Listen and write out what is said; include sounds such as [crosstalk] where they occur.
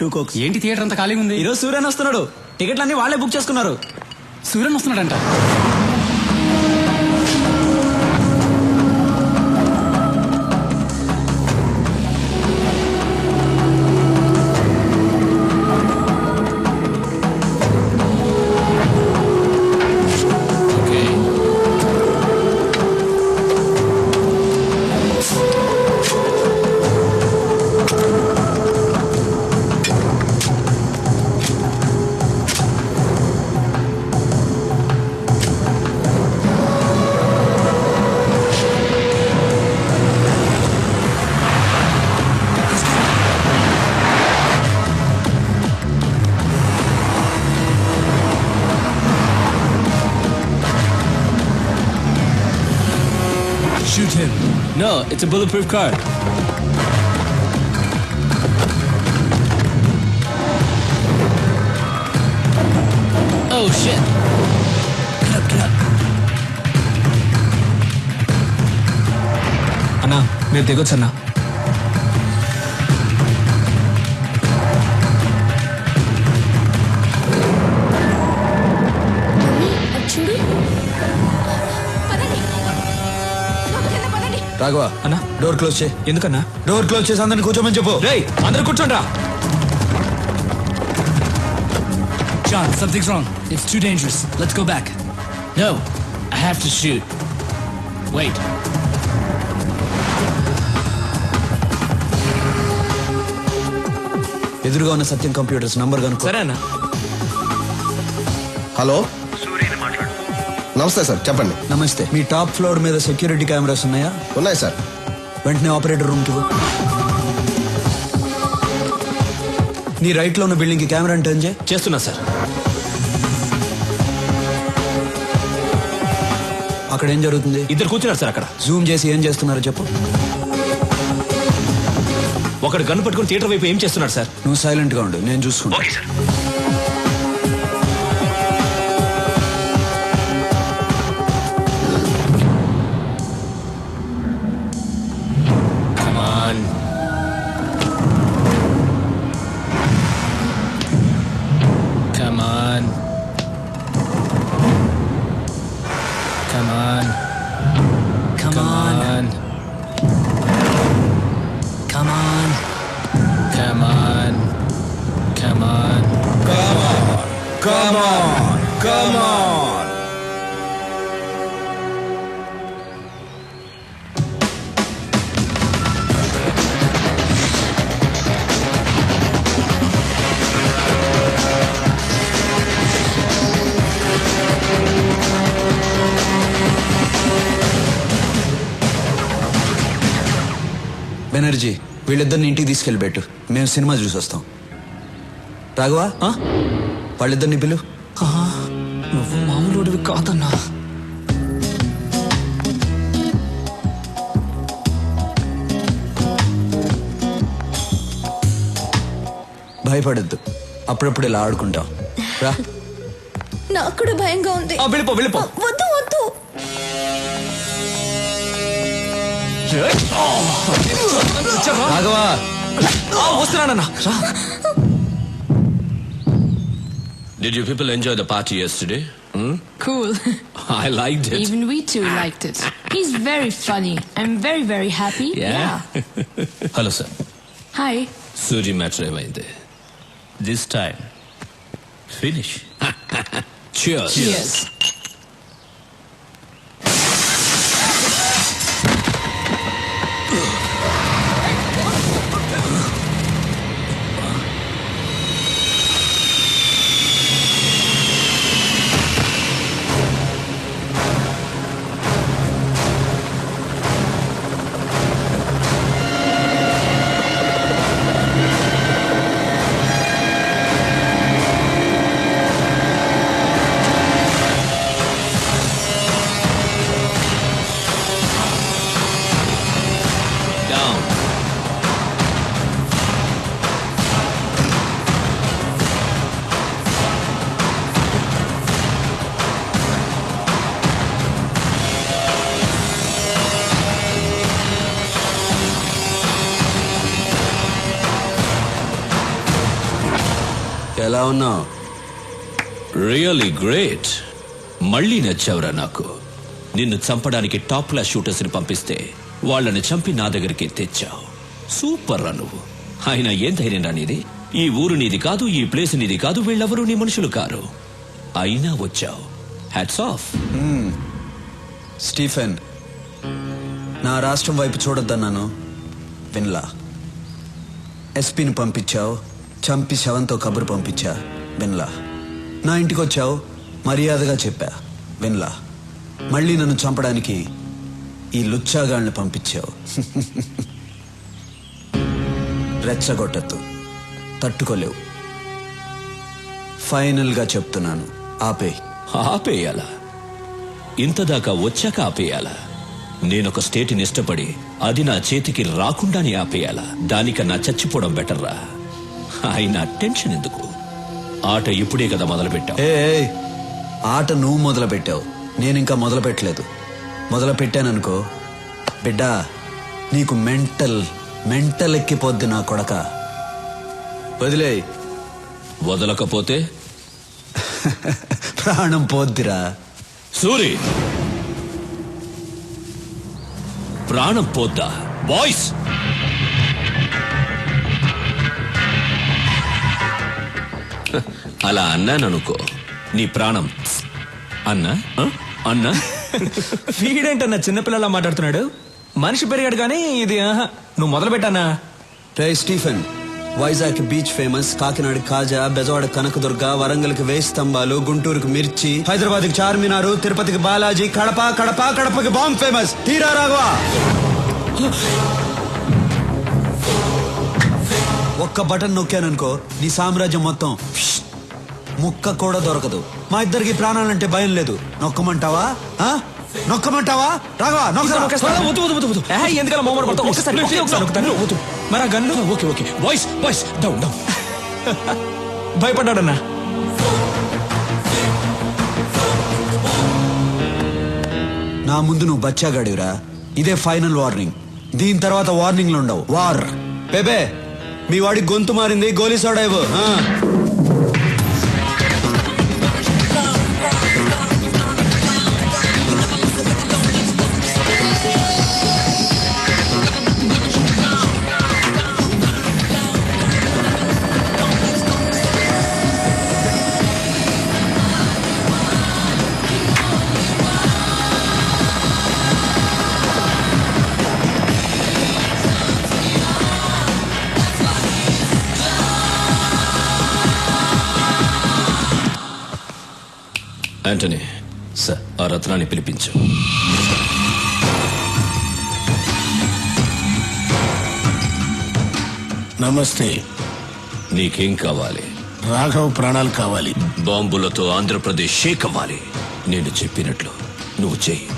Two cokes. ఏంటి theatre అంతా ఖాళీగా ఉంది? ఈరోజు సూర్యన్ వస్తున్నాడు. టికెట్లన్నీ వాళ్ళే బుక్ చేసుకున్నారు. Suryan వస్తున్నాడంట. it's a bulletproof car. Oh shit. అన్నా మీరు దిగొచ్చు అన్నా చూడు రాఘవ అన్నా డోర్ క్లోజ్ చేయి ఎందుకన్నా డోర్ క్లోజ్ చేసి అందరిని కూర్చోమని చెప్పు రేయ్ అందరూ కూర్చోండ్రా John, something's wrong. It's too dangerous. Let's go back. No, I have to shoot. Wait. ఎదురుగా ఉన్న సత్యం కంప్యూటర్స్ నంబర్ కనుక్కో సరే అన్నా హలో నమస్తే సార్ చెప్పండి. నమస్తే. మీ టాప్ ఫ్లోర్ మీద సెక్యూరిటీ కెమెరాస్ ఉన్నాయా? ఉన్నాయి సార్. వెంటనే ఆపరేటర్ రూమ్కి నీ రైట్లో ఉన్న బిల్డింగ్కి కెమెరా టర్న్ చేయి? చేస్తున్నా సార్. అక్కడ ఏం జరుగుతుంది? ఇద్దరు కూర్చున్నారు సార్ అక్కడ. జూమ్ చేసి ఏం చేస్తున్నారో చెప్పు. ఒకడు గన్ను పట్టుకుని థియేటర్ వైపు ఏం చేస్తున్నాడు సార్? నువ్వు సైలెంట్గా ఉండు నేను చూసుకుంటా. Come on. Come, Come on. on. Come on. Come on. Come on. Come on. Come on. Come on. Banerjee వీళ్ళిద్దరిని ఇంటికి తీసుకెళ్ళి పెట్టు. మేము సినిమా చూసి వస్తాం. రాఘవా? ఆ? వాళ్ళిద్దరిని పిలు. నువ్వు మామూలుడివి కాదన్నా. భయపడద్దు. అప్పుడప్పుడు ఇలా ఆడుకుంటాం. రా. నాకు కూడా భయంగా ఉంది. ఆ, వెళ్ళిపో వెళ్ళిపో. వద్దు వద్దు. రాఘవా ఆ, వస్తున్నానన్నా రా Did you people enjoy the party yesterday? Hmm? Cool. [laughs] I liked it. Even we too liked it. He's very funny. I'm very, very happy. Yeah? [laughs] Hello, sir. Hi. Suji matter ఏమైంది This time, finish. [laughs] Cheers. Cheers. ఎలా ఉన్నావు? Really great మళ్ళీ నచ్చావురా నాకు. నిన్ను చంపడానికి top class షూటర్స్ని పంపిస్తే వాళ్ళని చంపి నా దగ్గరికి తెచ్చావు. సూపర్ రా నువ్వు. అయినా ఏం ధైర్యం రా నీది? ఈ ఊరు నీది కాదు ఈ ప్లేస్ నీది కాదు వీళ్ళెవరూ నీ మనుషులు కారు. అయినా వచ్చావు. హ్యాట్స్ ఆఫ్ స్టీఫెన్ నా రాష్ట్రం వైపు చూడొద్దన్నాను. విన్లా. ఎస్పీని పంపించావు. చంపి శవంతో కబురు పంపించా విన్లా. నా ఇంటికి వచ్చావు మర్యాదగా చెప్పా విన్లా. మళ్ళీ నన్ను చంపడానికి ఈ లుచ్చాగాళ్ళని పంపించావు. [laughs] రెచ్చగొట్టద్దు తట్టుకోలేవు. ఫైనల్గా చెప్తున్నాను ఆపే ఆపేయాలా? ఇంతదాకా వచ్చాక ఆపేయాలా? నేనొక స్టేట్ని ఇష్టపడి అది నా చేతికి రాకుండానే ఆపేయాలా? దానికన్నా చచ్చిపోవడం బెటర్రా? అయినా టెన్షన్ ఎందుకు? ఆట ఇప్పుడే కదా మొదలుపెట్టావు. ఏ ఏయ్, ఆట నువ్వు మొదలు పెట్టావు నేను ఇంకా మొదలు పెట్టలేదు మొదలు పెట్టాననుకో బిడ్డ నీకు మెంటల్ మెంటల్ ఎక్కిపోద్ది నా కొడక. వదిలే వదలకపోతే? [laughs] ప్రాణం పోద్దిరా. సూరి! ప్రాణం పోద్దా? బాయ్స్! అలా అన్నాననుకో నీ ప్రాణం. అన్నా? అన్నా? వీడేంటన్నా చిన్నపిల్లలా మాట్లాడుతున్నాడు? మనిషి పెరిగాడు కానీ ఇది ఆహా. నువ్వు మొదలు పెట్టానా రే Stephen Vizag beach famous Kakinada కాజా బెజవాడ కనకదుర్గ వరంగల్కి వేయి స్తంభాలు గుంటూరుకి మిర్చి హైదరాబాద్కి చార్మినారు తిరుపతికి బాలాజీ కడప కడప కడపకి బాంబ్ ఫేమస్ తీరా రాఘవా! ఒక్క బటన్ నొక్కాననుకో నీ సామ్రాజ్యం మొత్తం. ముక్క కూడా దొరకదు మా ఇద్దరికి ప్రాణాలంటే భయం లేదు నొక్కమంటావా ఆ? నొక్కమంటావా రాఘవా ఎందుకలా పడతావు ఒకసారి ఒకే ఒకసారి. మరి ఆ gun okay okay boys boys down down భయపడ్డాడన్నా నా ముందు నువ్వు బచ్చాగాడివిరా ఇదే ఫైనల్ వార్నింగ్ దీని తర్వాత వార్నింగ్లు ఉండవు వార్ బేబే మీ వాడి గొంతు మారింది గోలీ సోడా ఇవ్వు యాంటనీ సార్ ఆ రత్నాన్ని పిలిపించు. నమస్తే. నీకేం కావాలి? రాఘవ్ ప్రాణాలు కావాలి. బాంబులతో ఆంధ్రప్రదేశ్ షేక్ అవ్వాలి. నేను చెప్పినట్లు నువ్వు చెయ్యి.